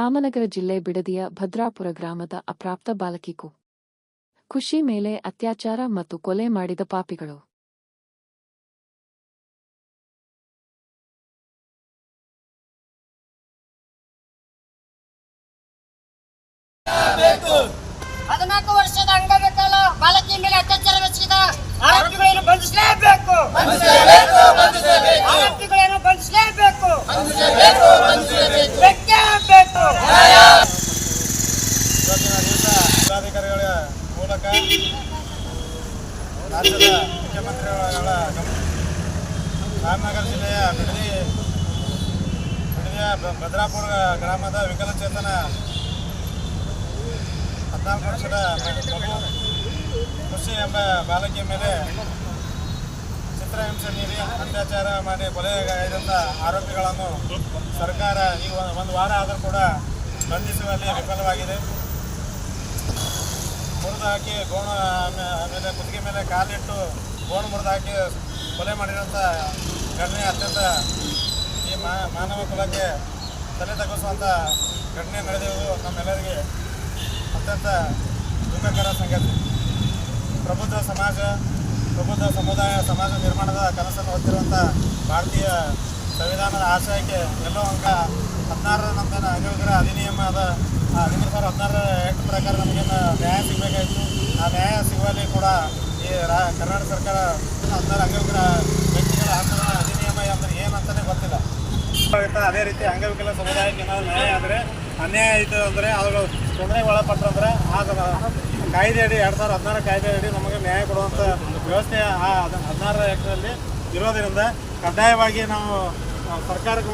ರಾಮನಗರ ಜಿಲ್ಲೆ ಬಿಡದಿಯ ಭದ್ರಾಪುರ ಗ್ರಾಮದ ಅಪ್ರಾಪ್ತ ಬಾಲಕಿಗೂ ಖುಷಿ ಮೇಲೆ ಅತ್ಯಾಚಾರ ಮತ್ತು ಕೊಲೆ ಮಾಡಿದ ಪಾಪಿಗಳು. ಹದಿನಾಲ್ಕು ವರ್ಷದ ಅಂಗವಿಕಲ ಬಾಲಕಿ ಮೇಲೆ ಅತ್ಯಾಚಾರ ರಾಜ್ಯದ ಮುಖ್ಯಮಂತ್ರಿಗಳ ರಾಮನಗರ ಜಿಲ್ಲೆಯ ಬಿಡದಿ ಬಿಡದಿಯ ಭದ್ರಾಪುರ ಗ್ರಾಮದ ವಿಕಲಚೇತನ ಹದಿನಾಲ್ಕು ವರ್ಷದ ಮಗು ಖುಷಿ ಎಂಬ ಬಾಲಕಿಯ ಮೇಲೆ ಚಿತ್ರಹಿಂಸೆ ನೀಡಿ ಅತ್ಯಾಚಾರ ಮಾಡಿ ಕೊಲೆಗೈದಂಥ ಆರೋಪಿಗಳನ್ನು ಸರ್ಕಾರ ಈ ಒಂದು ವಾರ ಆದರೂ ಕೂಡ ಬಂಧಿಸುವಲ್ಲಿ ವಿಫಲವಾಗಿದೆ. ಮುರಿದು ಹಾಕಿ ಗೋಣ ಆಮೆ- ಆಮೇಲೆ ಕುತ್ತಿಗೆ ಮೇಲೆ ಕಾಲಿಟ್ಟು ಗೋಣ ಮುರಿದು ಹಾಕಿ ಕೊಲೆ ಮಾಡಿರೋಂಥ ಘಟನೆ ಅತ್ಯಂತ ಈ ಮಾನವ ಕುಲಕ್ಕೆ ತಲೆ ತಗ್ಗಿಸುವಂಥ ಘಟನೆ ನಡೆದಿರುವುದು ನಮ್ಮೆಲ್ಲರಿಗೆ ಅತ್ಯಂತ ದುಃಖಕರ ಸಂಗತಿ. ಪ್ರಬುದ್ಧ ಸಮಾಜ, ಪ್ರಬುದ್ಧ ಸಮುದಾಯ, ಸಮಾಜ ನಿರ್ಮಾಣದ ಕನಸನ್ನು ಹೊತ್ತಿರುವಂಥ ಭಾರತೀಯ ಸಂವಿಧಾನದ ಆಶಯಕ್ಕೆ ಎಲ್ಲೋ ಅಂಕ ಹದಿನಾರರ ನಂತರ ಅಂಗವಿಕರ ಅಧಿನಿಯಮದ ಹದಿಮೂರು ಸಾವಿರದ ಹದಿನಾರರ ಪ್ರಕಾರ ನಮಗೇನು ನ್ಯಾಯ ಸಿಗಬೇಕಾಯಿತು. ಆ ನ್ಯಾಯ ಸಿಗುವಲ್ಲಿ ಕೂಡ ಈ ರಾ, ಕರ್ನಾಟಕ ಸರ್ಕಾರ ಹದಿನಾರು ಅಂಗವಿಕಲ, ವ್ಯಕ್ತಿಗಳ ಹಕ್ಕುಗಳ ಅಧಿನಿಯಮ ಅಂದರೆ ಏನಂತಲೇ ಗೊತ್ತಿಲ್ಲ. ಅದೇ ರೀತಿ ಅಂಗವಿಕಲ ಸಮುದಾಯಕ್ಕೆ ಏನಾದ್ರು ನ್ಯಾಯ ಆದರೆ, ಅನ್ಯಾಯ ಆಯಿತು ಅಂದರೆ ಅವರು ತೊಂದರೆಗೆ ಒಳಪಟ್ಟರು ಅಂದರೆ ಆಗ ಕಾಯ್ದೆ ಅಡಿ ಎರಡು ಸಾವಿರದ ಹದಿನಾರು ಕಾಯ್ದೆ ಅಡಿ ನಮಗೆ ನ್ಯಾಯ ಕೊಡುವಂಥ ವ್ಯವಸ್ಥೆ ಆ ಹದ- ಹದಿನಾರರ ಆ್ಯಕ್ಟಲ್ಲಿ ಇರೋದರಿಂದ ಕಡ್ಡಾಯವಾಗಿ ನಾವು ಸರ್ಕಾರಕ್ಕೆ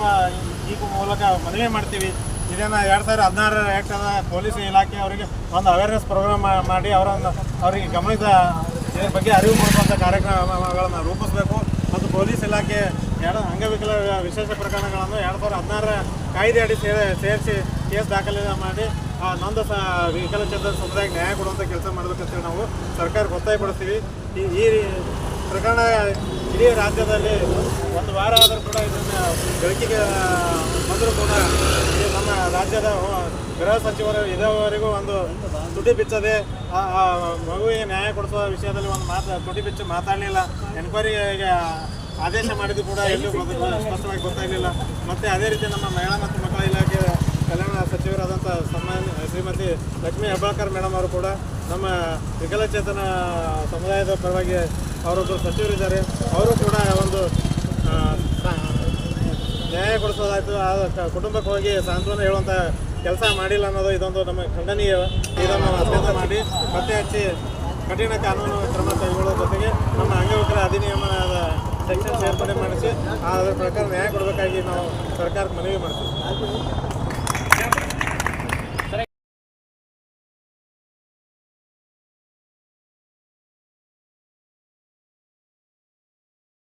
ಈ ಮೂಲಕ ಮನವಿ ಮಾಡ್ತೀವಿ. ಇದನ್ನು ಎರಡು ಸಾವಿರ ಹದಿನಾರರ ಆ್ಯಕ್ಟದ ಪೊಲೀಸ್ ಇಲಾಖೆ ಅವರಿಗೆ ಒಂದು ಅವೇರ್ನೆಸ್ ಪ್ರೋಗ್ರಾಮ್ ಮಾಡಿ ಅವರನ್ನು ಅವರಿಗೆ ಗಮನಿತ ಇದ್ರ ಬಗ್ಗೆ ಅರಿವು ಮೂಡಿಸುವಂಥ ಕಾರ್ಯಕ್ರಮಗಳನ್ನು ರೂಪಿಸಬೇಕು. ಮತ್ತು ಪೊಲೀಸ್ ಇಲಾಖೆ ಎರಡು ಅಂಗವಿಕಲ ವಿಶೇಷ ಪ್ರಕರಣಗಳನ್ನು ಎರಡು ಸಾವಿರದ ಹದಿನಾರರ ಕಾಯ್ದೆ ಅಡಿ ಸೇರಿ ಸೇರಿಸಿ ಕೇಸ್ ದಾಖಲೆ ಮಾಡಿ ಆ ನೊಂದ ಸ ವಿಕಲಚೇತನ ಸಮುದಾಯಕ್ಕೆ ನ್ಯಾಯ ಕೊಡುವಂಥ ಕೆಲಸ ಮಾಡಬೇಕಂತೇಳಿ ನಾವು ಸರ್ಕಾರಕ್ಕೆ ಒತ್ತಾಯಪಡಿಸ್ತೀವಿ. ಈ ಈ ಪ್ರಕರಣ ಇಡೀ ರಾಜ್ಯದಲ್ಲಿ ಒಂದು ವಾರ ಆದರೂ ಕೂಡ ಇದನ್ನು ಬೆಳಕಿಗೆ ಬಂದರೂ ಕೂಡ ರಾಜ್ಯದ ಗೃಹ ಸಚಿವರು ಇದುವರೆಗೂ ಒಂದು ತುಟಿ ಬಿಚ್ಚದೆ ಮಗುವಿಗೆ ನ್ಯಾಯ ಕೊಡಿಸುವ ವಿಷಯದಲ್ಲಿ ಒಂದು ಮಾತು, ತುಟಿ ಬಿಚ್ಚು ಮಾತಾಡಲಿಲ್ಲ. ಎನ್ಕ್ವೈರಿಗೆ ಆದೇಶ ಮಾಡಿದ್ದು ಕೂಡ ಎಲ್ಲೂ ಸ್ಪಷ್ಟವಾಗಿ ಗೊತ್ತಾಗಲಿಲ್ಲ ಮತ್ತು ಅದೇ ರೀತಿ ನಮ್ಮ ಮಹಿಳಾ ಮತ್ತು ಮಕ್ಕಳ ಇಲಾಖೆ ಕಲ್ಯಾಣ ಸಚಿವರಾದಂಥ ಸನ್ಮಾನ್ಯ ಶ್ರೀಮತಿ ಲಕ್ಷ್ಮೀ ಹೆಬ್ಬಾಳ್ಕರ್ ಮೇಡಮ್ ಅವರು ಕೂಡ ನಮ್ಮ ವಿಕಲಚೇತನ ಸಮುದಾಯದ ಪರವಾಗಿ ಅವರೊಬ್ಬರು ಸಚಿವರಿದ್ದಾರೆ. ಅವರು ಕೂಡ ಒಂದು ಕೊಡಿಸೋದಾಯ್ತು. ಆ ಕುಟುಂಬಕ್ಕೆ ಹೋಗಿ ಸಾಂತ್ವನ ಹೇಳುವಂಥ ಕೆಲಸ ಮಾಡಿಲ್ಲ ಅನ್ನೋದು ಇದೊಂದು ನಮ್ಮ ಖಂಡನೀಯ ಇದನ್ನು ಅತ್ಯಂತ ಮಾಡಿ ಪತ್ತೆ ಹಚ್ಚಿ ಕಠಿಣ ಕಾನೂನು ಕ್ರಮ ಕೈಗೊಳ್ಳೋ ಜೊತೆಗೆ ನಮ್ಮ ಅಂಗವಿಕರ ಅಧಿನಿಯಮದ ಸೆಕ್ಷನ್ ಸೇರ್ಪಡೆ ಮಾಡಿಸಿ ಅದರ ಪ್ರಕಾರ ನ್ಯಾಯ ಕೊಡಬೇಕಾಗಿ ನಾವು ಸರ್ಕಾರಕ್ಕೆ ಮನವಿ ಮಾಡ್ತೀವಿ.